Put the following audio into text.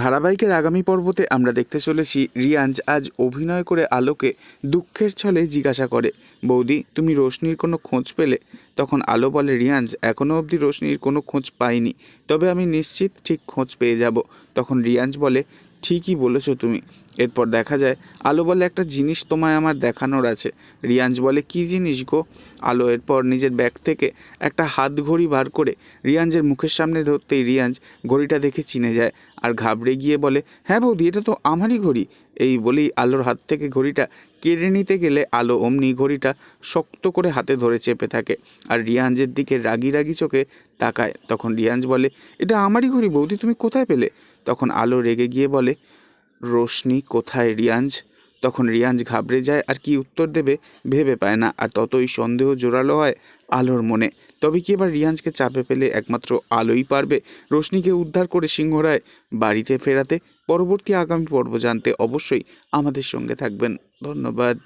ধারাবাহিকের আগামী পর্বতে আমরা দেখতে চলেছি রিয়াঞ্জ আজ অভিনয় করে আলোকে দুঃখের ছলে জিজ্ঞাসা করে, বৌদি, তুমি রোশনির কোনো খোঁজ পেলে? তখন আলো বলে, রিয়াঞ্জ এখনও অবধি রোশনির কোনো খোঁজ পাইনি, তবে আমি নিশ্চিত ঠিক খোঁজ পেয়ে যাব। তখন রিয়াঞ্জ বলে, ঠিকই বলেছ তুমি। এরপর দেখা যায়, আলো বলে, একটা জিনিস তোমায় আমার দেখানোর আছে। রিয়াঞ্জ বলে, কি জিনিস গো? আলো এরপর নিজের ব্যাগ থেকে একটা হাত ঘড়ি বার করে রিয়াঞ্জের মুখের সামনে ধরতেই রিয়াঞ্জ ঘড়িটা দেখে চিনে যায়। আর ঘাবড়ে গিয়ে বলে হ্যাঁ বৌদি, এটা তো আমারই ঘড়ি। এই বলেই আলোর হাত থেকে ঘড়িটা কেড়ে নিতে গেলে আলো অমনি ঘড়িটা শক্ত করে হাতে ধরে চেপে থাকে। আর রিয়াঞ্জের দিকে রাগি রাগি চোখে তাকায়। তখন রিয়াঞ্জ বলে, এটা আমারই ঘড়ি বৌদি, তুমি কোথায় পেলে? তখন আলো রেগে গিয়ে বলে, রোশনি, কোথায় রিয়াঞ্জ? তখন রিয়াঞ্জ ঘাবড়ে যায় আর কি উত্তর দেবে ভেবে পায় না। আর ততই সন্দেহ জোরালো হয় আলোর মনে। তবে কি এবার রিয়াঞ্জকে চাপে ফেলে একমাত্র আলোই পারবে? রোশনিকে উদ্ধার করে সিংহরায় বাড়িতে ফেরাতে পরবর্তী আগামী পর্ব জানতে অবশ্যই আমাদের সঙ্গে থাকবেন। ধন্যবাদ।